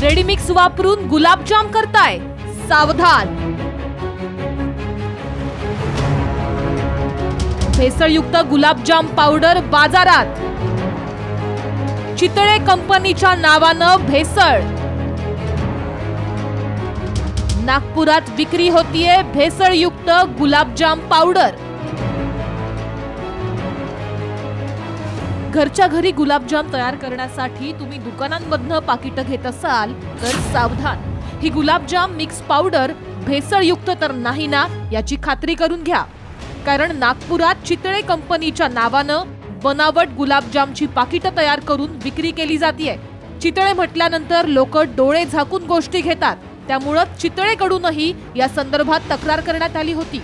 Ready mix वापरून गुलाबजाम करताय. सावधान. भेसळयुक्त गुलाबजाम पावडर बाजारात. चितळे कंपनीच्या नावानं भेसळ. नागपुरात विक्री होतीये भेसळयुक्त गुलाबजाम पावडर. घरच्या घरी गुलाबजाम तयार करण्यासाठी तुम्ही दुकानांमधनं पाकिटं घेत असाल तर सावधान. ही गुलाबजाम मिक्स पावडर भेसळयुक्त तर नाही ना याची खात्री करून घ्या. कारण नागपुरात चितळे कंपनीच्या नावानं बनावट गुलाबजामची पाकिटं तयार करून विक्री केली जाते चितळे म्हटल्यानंतर लोक डोळे झाकून गोष्टी घेतात. त्यामुळं चितळेकडूनही या संदर्भात तक्रार करण्यात आली होती.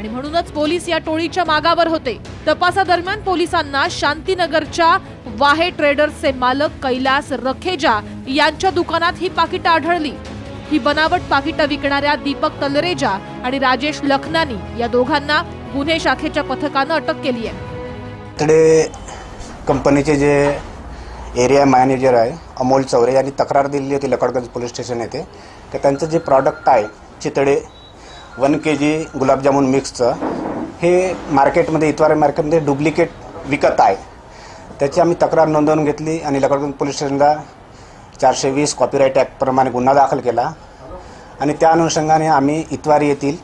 आणि म्हणूनच पोलीस या टोळीच्या मागावर होते. तपासादरम्यान पोलिसांना शांतीनगरच्या वाहे ट्रेडर्सचे मालक कैलास रखेजा यांच्या दुकानात ही पाकिटं आढळली. ही बनावट पाकिटं विकणाऱ्या दीपक तलरेजा आणि राजेश लखनानी या दोघांना गुन्हे शाखेच्या पथकानं अटक केली आहे. तिकडे कंपनीचे जे एरिया मॅनेजर आहे अमोल चौरे यांनी तक्रार दिली होती लकडगंज पोलीस स्टेशन येथे की त्यांचं जे प्रॉडक्ट आहे Chitale one K G gulab jamun मिक्सचं हे मार्केटमध्ये इतवारे मार्केटमध्ये डुप्लिकेट विकत आहे. त्याची आम्ही तक्रार नोंदवून घेतली आणि लकडगंज पोलीस स्टेशनला चारशे वीस कॉपीराईट ॲक्टप्रमाणे गुन्हा दाखल केला. आणि त्या अनुषंगाने आम्ही इतवारी येथील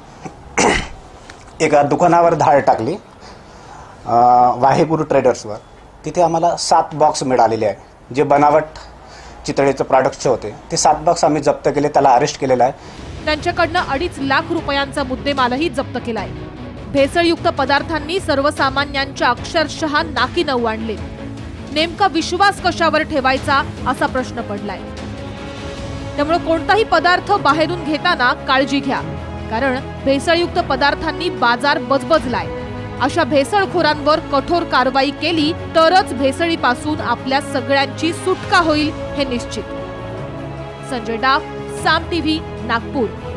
एका दुकानावर धाड टाकली वाहेगुरु ट्रेडर्सवर तिथे आम्हाला सात बॉक्स मिळालेले आहे जे बनावट चितळेचं प्रॉडक्टचे होते. ते सात बॉक्स आम्ही जप्त केले त्याला अरेस्ट केलेलं आहे. त्यांच्याकडनं अडीच लाख रुपयांचा मुद्देमालही जप्त केलाय. भेसळयुक्त पदार्थांनी सर्वसामान्यांच्या अक्षरशः नाकी नऊ आणले. नेमका विश्वास कशावर ठेवायचा असा प्रश्न पडलाय. त्यामुळे कोणताही पदार्थ बाहेरून घेताना काळजी घ्या कारण भेसळयुक्त पदार्थांनी बाजार बजबजलाय. अशा भेसळखोरांवर कठोर कारवाई केली तरच भेसळीपासून आपल्या सगळ्यांची सुटका होईल हे निश्चित. संजय डाफ साम टीव्ही नागपूर.